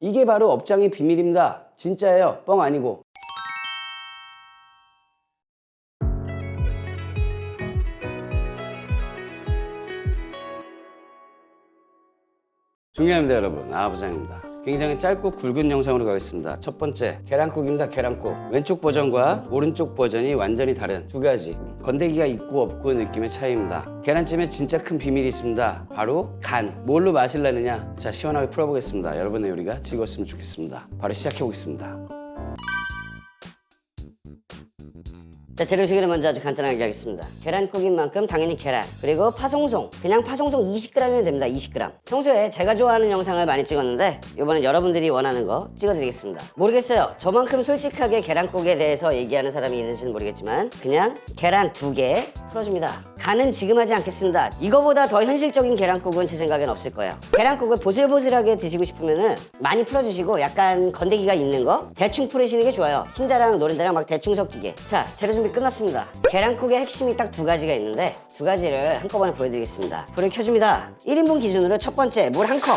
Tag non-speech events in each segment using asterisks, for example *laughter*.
이게 바로 업장의 비밀입니다. 진짜예요. 뻥 아니고. 중요합니다, 여러분. 아부장입니다. 굉장히 짧고 굵은 영상으로 가겠습니다. 첫 번째, 계란국입니다, 계란국. 왼쪽 버전과 오른쪽 버전이 완전히 다른 두 가지. 건더기가 있고 없고 느낌의 차이입니다. 계란찜에 진짜 큰 비밀이 있습니다. 바로 간. 뭘로 마실라느냐? 자, 시원하게 풀어보겠습니다. 여러분의 요리가 즐거웠으면 좋겠습니다. 바로 시작해보겠습니다. 자, 재료 소개를 먼저 아주 간단하게 하겠습니다. 계란국인 만큼 당연히 계란, 그리고 파송송. 그냥 파송송 20g이면 됩니다. 20g. 평소에 제가 좋아하는 영상을 많이 찍었는데 이번엔 여러분들이 원하는 거 찍어드리겠습니다. 모르겠어요. 저만큼 솔직하게 계란국에 대해서 얘기하는 사람이 있는지는 모르겠지만 그냥 계란 두 개 풀어줍니다. 간은 지금 하지 않겠습니다. 이거보다 더 현실적인 계란국은 제 생각엔 없을 거예요. 계란국을 보슬보슬하게 드시고 싶으면은 많이 풀어주시고 약간 건더기가 있는 거 대충 풀으시는 게 좋아요. 흰자랑 노른자랑 막 대충 섞이게. 자, 재료 준비 끝났습니다. 계란국의 핵심이 딱 두 가지가 있는데 두 가지를 한꺼번에 보여드리겠습니다. 불을 켜줍니다. 1인분 기준으로 첫 번째 물 한 컵.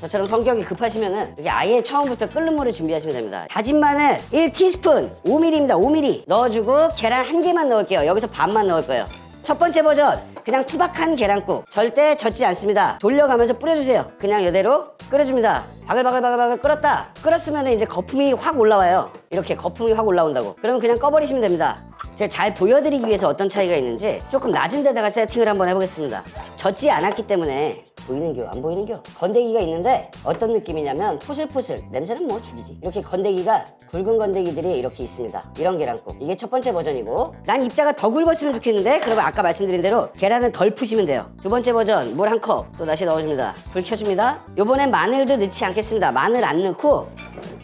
저처럼 성격이 급하시면은 이게 아예 처음부터 끓는 물을 준비하시면 됩니다. 다진 마늘 1티스푼 5mm입니다. 5mm 넣어주고 계란 한 개만 넣을게요. 여기서 반만 넣을 거예요. 첫 번째 버전 그냥 투박한 계란국 절대 젖지 않습니다. 돌려가면서 뿌려주세요. 그냥 이대로 끓여줍니다. 바글바글바글바글 끓었다. 끓었으면 이제 거품이 확 올라와요. 이렇게 거품이 확 올라온다고. 그러면 그냥 꺼버리시면 됩니다. 제가 잘 보여드리기 위해서 어떤 차이가 있는지 조금 낮은 데다가 세팅을 한번 해보겠습니다. 젖지 않았기 때문에 보이는 겨 안 보이는 겨? 건더기가 있는데 어떤 느낌이냐면 포슬포슬 냄새는 뭐 죽이지. 이렇게 건더기가 굵은 건더기들이 이렇게 있습니다. 이런 계란국. 이게 첫 번째 버전이고. 난 입자가 더 굵었으면 좋겠는데 그러면 아까 말씀드린 대로 계란은 덜 푸시면 돼요. 두 번째 버전 물 한 컵. 또 다시 넣어줍니다. 불 켜줍니다. 요번엔 마늘도 넣지 않겠습니다. 마늘 안 넣고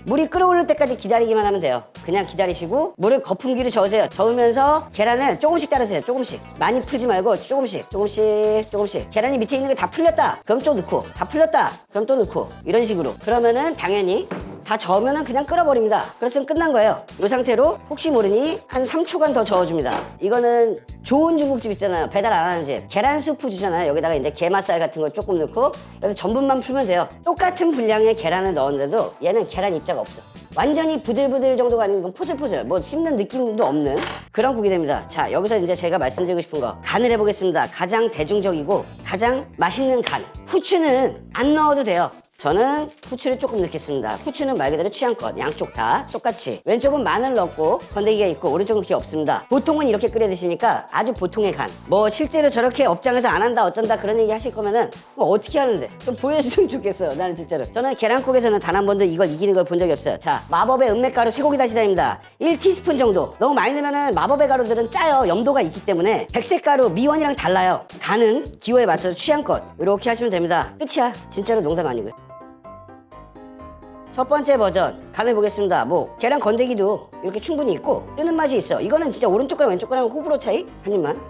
물이 끓어오를 때까지 기다리기만 하면 돼요. 그냥 기다리시고 물을 거품기로 저으세요. 저으면서 계란을 조금씩 따르세요. 조금씩. 많이 풀지 말고 조금씩, 조금씩, 조금씩. 계란이 밑에 있는 게 다 풀렸다. 그럼 또 넣고. 다 풀렸다. 그럼 또 넣고. 이런 식으로. 그러면은 당연히 다 저으면은 그냥 끓어버립니다. 그랬으면 끝난 거예요. 이 상태로 혹시 모르니 한 3초간 더 저어줍니다. 이거는 좋은 중국집 있잖아요. 배달 안 하는 집. 계란 수프 주잖아요. 여기다가 이제 게맛살 같은 거 조금 넣고 여기서 전분만 풀면 돼요. 똑같은 분량의 계란을 넣었는데도 얘는 계란 입자가 없어. 완전히 부들부들 정도가 아니고 이건 포슬포슬 뭐 씹는 느낌도 없는 그런 국이 됩니다. 자 여기서 이제 제가 말씀드리고 싶은 거 간을 해보겠습니다. 가장 대중적이고 가장 맛있는 간. 후추는 안 넣어도 돼요. 저는 후추를 조금 넣겠습니다. 후추는 말 그대로 취향껏 양쪽 다 똑같이 왼쪽은 마늘 넣고 건더기가 있고 오른쪽은 그게 없습니다. 보통은 이렇게 끓여 드시니까 아주 보통의 간. 뭐 실제로 저렇게 업장에서 안 한다 어쩐다 그런 얘기 하실 거면은 뭐 어떻게 하는데 좀 보여주시면 *laughs* 좋겠어요. 나는 진짜로. 저는 계란국에서는 단 한 번도 이걸 이기는 걸 본 적이 없어요. 자 마법의 은맥가루 쇠고기 다시다입니다. 1티스푼 정도. 너무 많이 넣으면은 마법의 가루들은 짜요. 염도가 있기 때문에 백색 가루 미원이랑 달라요. 간은 기호에 맞춰서 취향껏 이렇게 하시면 됩니다. 끝이야. 진짜로 농담 아니고요. 첫 번째 버전 간을 보겠습니다. 뭐 계란 건더기도 이렇게 충분히 있고 뜨는 맛이 있어. 이거는 진짜 오른쪽 거랑 왼쪽 거랑 호불호 차이 한 입만.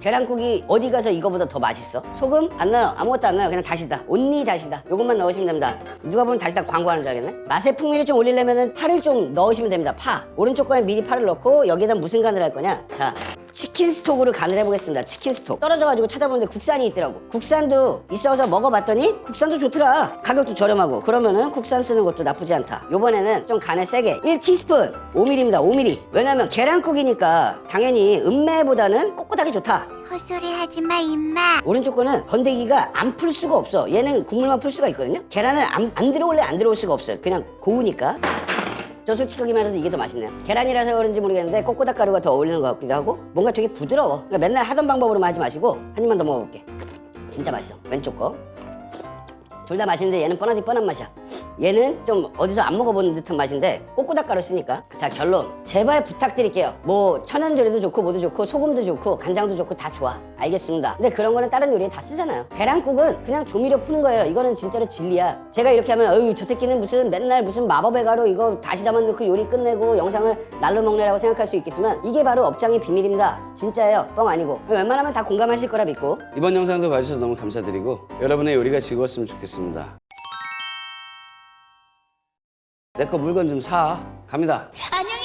계란국이 어디 가서 이거보다 더 맛있어? 소금 안 넣어요. 아무것도 안 넣어요. 그냥 다시다. 온리 다시다. 요것만 넣으시면 됩니다. 누가 보면 다시다 광고하는 줄 알겠네. 맛의 풍미를 좀 올리려면 파를 좀 넣으시면 됩니다. 파. 오른쪽 거에 미리 파를 넣고 여기에다 무슨 간을 할 거냐? 자. 치킨 스톡으로 간을 해보겠습니다. 치킨 스톡. 떨어져가지고 찾아보는데 국산이 있더라고. 국산도 있어서 먹어봤더니 국산도 좋더라. 가격도 저렴하고. 그러면은 국산 쓰는 것도 나쁘지 않다. 요번에는 좀 간을 세게. 1티스푼. 5mm입니다. 5mm. 왜냐면 계란국이니까 당연히 은매보다는 꼿꼿하게 좋다. 헛소리 하지 마, 임마. 오른쪽 거는 건더기가 안 풀 수가 없어. 얘는 국물만 풀 수가 있거든요. 계란을 안, 안 들어올래 안 들어올 수가 없어요. 그냥 고우니까. 저 솔직하게 말해서 이게 더 맛있네요. 계란이라서 그런지 모르겠는데 꼬꼬닥 가루가 더 어울리는 것 같기도 하고 뭔가 되게 부드러워. 그러니까 맨날 하던 방법으로만 하지 마시고 한 입만 더 먹어볼게. 진짜 맛있어. 왼쪽 거. 둘 다 맛있는데 얘는 뻔하디 뻔한 맛이야. 얘는 좀 어디서 안 먹어본 듯한 맛인데 꼬꼬닥 가루 쓰니까. 자 결론. 제발 부탁드릴게요. 뭐 천연조리도 좋고 뭐도 좋고 소금도 좋고 간장도 좋고 다 좋아. 알겠습니다. 근데 그런 거는 다른 요리에 다 쓰잖아요. 계란국은 그냥 조미료 푸는 거예요. 이거는 진짜로 진리야. 제가 이렇게 하면 어유 저 새끼는 무슨 맨날 무슨 마법의 가루 이거 다시다만 넣고 요리 끝내고 영상을 날로 먹네라고 생각할 수 있겠지만 이게 바로 업장의 비밀입니다. 진짜예요. 뻥 아니고. 웬만하면 다 공감하실 거라 믿고. 이번 영상도 봐주셔서 너무 감사드리고 여러분의 요리가 즐거웠으면 좋겠습니다. 내 거 물건 좀 사. 갑니다. 안녕히